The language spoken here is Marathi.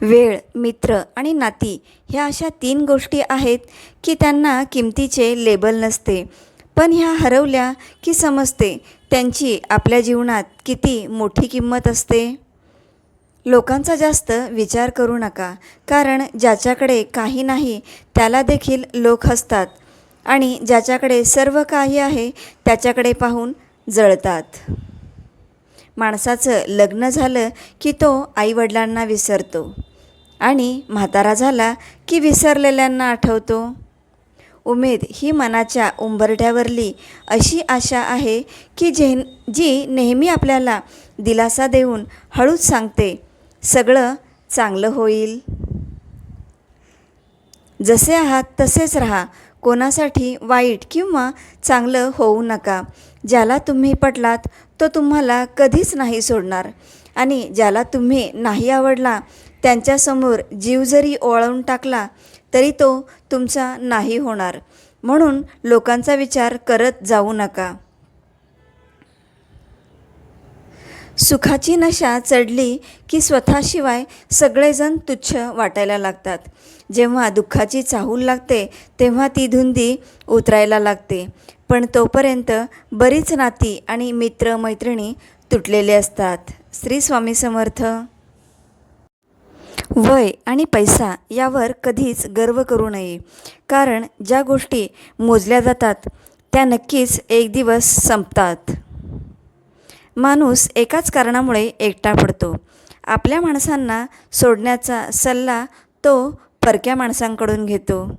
वेळ मित्र आणि नाती ह्या अशा तीन गोष्टी आहेत की त्यांना किमतीचे लेबल नसते. पण ह्या हरवल्या की समजते त्यांची आपल्या जीवनात किती मोठी किंमत असते. लोकांचा जास्त विचार करू नका कारण ज्याच्याकडे काही नाही त्याला देखील लोक हसतात. आणि ज्याच्याकडे सर्व काही आहे त्याच्याकडे पाहून जळतात. माणसाचं लग्न झालं की तो आईवडिलांना विसरतो. आणि म्हातारा झाला की विसरलेल्यांना आठवतो. उमेद ही मनाच्या उंबरठ्यावरली अशी आशा आहे की जे जी नेहमी आपल्याला दिलासा देऊन हळूच सांगते सगळं चांगलं होईल. जसे आहात तसेच राहा. कोणासाठी वाईट किंवा चांगलं होऊ नका. ज्याला तुम्ही पटलात तो तुम्हाला कधीच नाही सोडणार. आणि ज्याला तुम्ही नाही आवडला त्यांच्यासमोर जीव जरी ओळवून टाकला तरी तो तुमचा नाही होणार. म्हणून लोकांचा विचार करत जाऊ नका. सुखाची नशा चढली की स्वतःशिवाय सगळेजण तुच्छ वाटायला लागतात. जेव्हा दुःखाची चाहूल लागते तेव्हा ती धुंदी उतरायला लागते. पण तोपर्यंत बरीच नाती आणि मित्र मैत्रिणी तुटलेले असतात. श्री स्वामी समर्थ. वय आणि पैसा यावर कधीच गर्व करू नये. कारण ज्या गोष्टी मोजल्या जातात त्या नक्कीच एक दिवस संपतात. माणूस एकाच कारणामुळे एकटा पडतो. आपल्या माणसांना सोडण्याचा सल्ला तो परक्या माणसांकडून घेतो.